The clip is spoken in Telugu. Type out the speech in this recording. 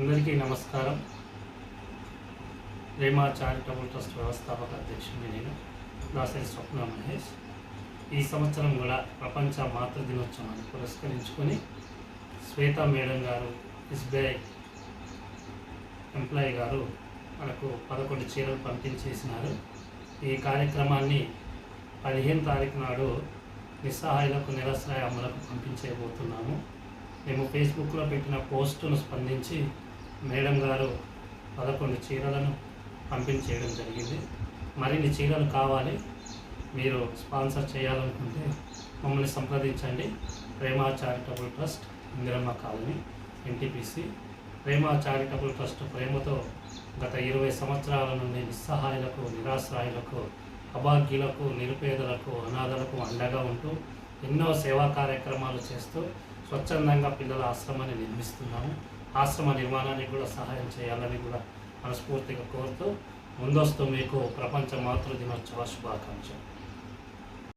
అందరికీ నమస్కారం. రేమా చారిటబుల్ ట్రస్ట్ వ్యవస్థాపక అధ్యక్షుడిని నేను దాసరి స్వప్న మహేష్. ఈ సంవత్సరం కూడా ప్రపంచ మాతృ దినోత్సవాన్ని పురస్కరించుకొని శ్వేత మేడం గారు ఎస్బీఐ ఎంప్లాయీ గారు మనకు పదకొండు చీరలు పంపించేసినారు. ఈ కార్యక్రమాన్ని పదిహేను తారీఖు నాడు నిస్సహాయులకు నిరాశ్రయ అమ్మలకు పంపించేయబోతున్నాము మేము ఫేస్బుక్లో పెట్టిన పోస్టును స్పందించి మేడం గారు పదకొండు చీరలను పంపించేయడం జరిగింది. మరిన్ని చీరలు కావాలి మీరు స్పాన్సర్ చేయాలనుకుంటే మమ్మల్ని సంప్రదించండి. Prema charitable trust Indiramma colony NTPC. Prema charitable trust ప్రేమతో గత ఇరవై సంవత్సరాల నుండి నిస్సహాయులకు నిరాశ్రాయులకు అభాగ్యులకు నిరుపేదలకు అనాథలకు అండగా ఉంటూ ఎన్నో సేవా కార్యక్రమాలు చేస్తూ స్వచ్ఛందంగా పిల్లల ఆశ్రమాన్ని నిర్మిస్తున్నాము. ఆశ్రమ నిర్మాణానికి కూడా సహాయం చేయాలని కూడా మనస్ఫూర్తిగా కోరుతూ ముందస్తు మీకు ప్రపంచ మాతృ దినోత్సవ శుభాకాంక్షలు.